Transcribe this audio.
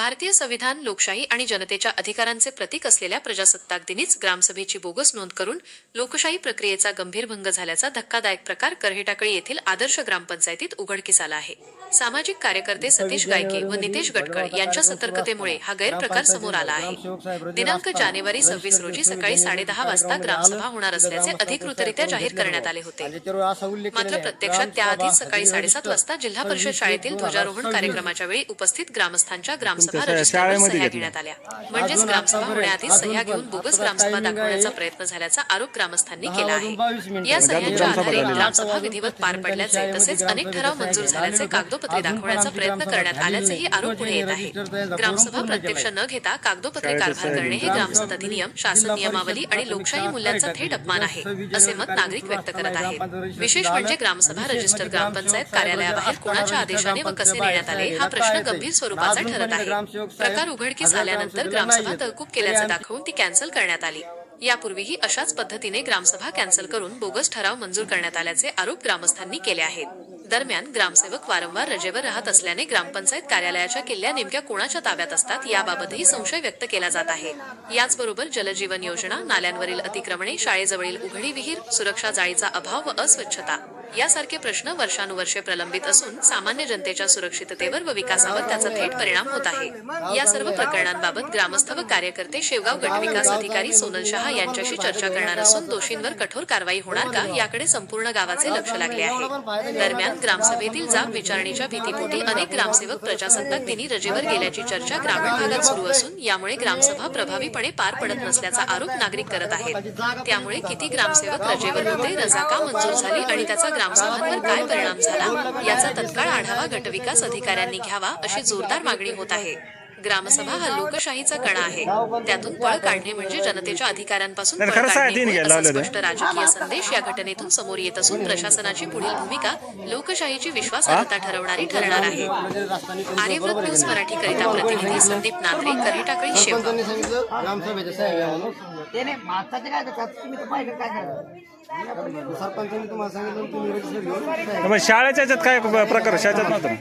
भारतीय संविधान लोकशाही आणि जनतेच्या अधिकारांचे प्रतीक असलेल्या प्रजासत्ताक दिनीच ग्रामसभेची बोगस नोंद करून लोकशाही प्रक्रियेचा गंभीर भंग झाल्याचा धक्कादायक प्रकार करहेटाकळी येथील आदर्श ग्रामपंचायतीत उघडकीस आला आहे. सामाजिक कार्यकर्ते सतीश गायके व नितेश गटकळ यांच्या सतर्कतेमुळे हा गैरप्रकार समोर आला आहे. दिनांक जानेवारी सव्वीस रोजी सकाळी साडेदहा वाजता ग्रामसभा होणार असल्याचे अधिकृतरित्या जाहीर करण्यात आले होते. मात्र प्रत्यक्षात त्याआधीच सकाळी साडेसात वाजता जिल्हा परिषद शाळेतील ध्वजारोहण कार्यक्रमाच्या वेळी उपस्थित ग्रामस्थांच्या ग्रामसभा रजिस्टरवर सह्या. घेण्यात आल्या. म्हणजेच ग्रामसभा होण्याआधीच सह्या घेऊन बोगस ग्रामसभा दाखवण्याचा प्रयत्न झाल्याचा आरोप ग्रामस्थांनी केला आहे. या सह्यांच्या आधारे ग्रामसभा विधिवत पार पडल्याचे तसेच अनेक ठराव मंजूर झाल्याचे कागदोपत्री दाखवण्याचा प्रयत्न करण्यात आल्याचेही आरोप पुढे येत आहे. ग्रामसभा प्रत्यक्ष न घेता कागदोपत्री कारभार करणे हे ग्रामसभा अधिनियम शासन नियमावली आणि लोकशाही मूल्यांचा थेट अपमान आहे असे मत नागरिक व्यक्त करत आहेत. विशेष म्हणजे ग्रामसभा रजिस्टर ग्रामपंचायत कार्यालयाबाहेर कोणाच्या आदेशाने व कसे देण्यात आले हा प्रश्न गंभीर स्वरूपाचा ठरत आहे. प्रकार उघडकीस आल्यानंतर ग्रामसभा तहकूब केल्याचं दाखवून ती कॅन्सल करण्यात आली. यापूर्वीही अशाच पद्धतीने ग्रामसभा कॅन्सल करून बोगस ठराव मंजूर करण्यात आल्याचे आरोप ग्रामस्थांनी केले आहेत दरम्यान ग्रामसेवक वारंवार रजेवर राहत असल्याने ग्रामपंचायत कार्यालयाच्या किल्ल्या नेमक्या कोणाच्या ताब्यात असतात याबाबतही संशय व्यक्त केला जात आहे. याचबरोबर जलजीवन योजना नाल्यांवरील अतिक्रमणे शाळेजवळील उघडी विहीर सुरक्षा जाळीचा अभाव व अस्वच्छता. यासारखे प्रश्न वर्षानुवर्षे प्रलंबित असून सामान्य जनतेच्या सुरक्षिततेवर व विकासावर त्याचा थेट परिणाम होत आहे. या सर्व प्रकरणांबाबत ग्रामस्थ व कार्यकर्ते शेवगाव गटविकास अधिकारी सोनल शहा यांच्याशी चर्चा करणार असून दोषींवर कठोर कारवाई होणार का याकडे संपूर्ण गावाचे लक्ष लागले आहे. दरम्यान ग्रामसभेतील जाब विचारणीच्या भीतीपोटी अनेक ग्रामसेवक प्रजासत्ताक दिनी रजेवर गेल्याची चर्चा ग्रामीण भागात सुरू असून यामुळे ग्रामसभा प्रभावीपणे पार पडत नसल्याचा आरोप नागरिक करत आहेत. त्यामुळे किती ग्रामसेवक रजेवर होते रजा का मंजूर झाली आणि त्याचा ग्रामसभांवर काय परिणाम झाला? याचा तत्काळ आढावा गटविकास अधिकाऱ्यांनी घ्यावा अशी जोरदार मागणी होत आहे. ग्रामसभा हा लोकशाहीचा कणा आहे. त्यातून पळ काढणे म्हणजे जनतेच्या अधिकारांपासून पळ काढणे. असा. स्पष्ट राजकीय संदेश या घटनेतून समोर येत असून प्रशासनाची पुढील भूमिका लोकशाहीची विश्वासार्हता ठरवणारी ठरणार आहे. आर्यव्रत न्यूज मराठीकरिता प्रतिनिधी संदीप नांद्रे करेटाकळी. मग शाळेच्या काय प्रकार शाळेच्यात नव्हतं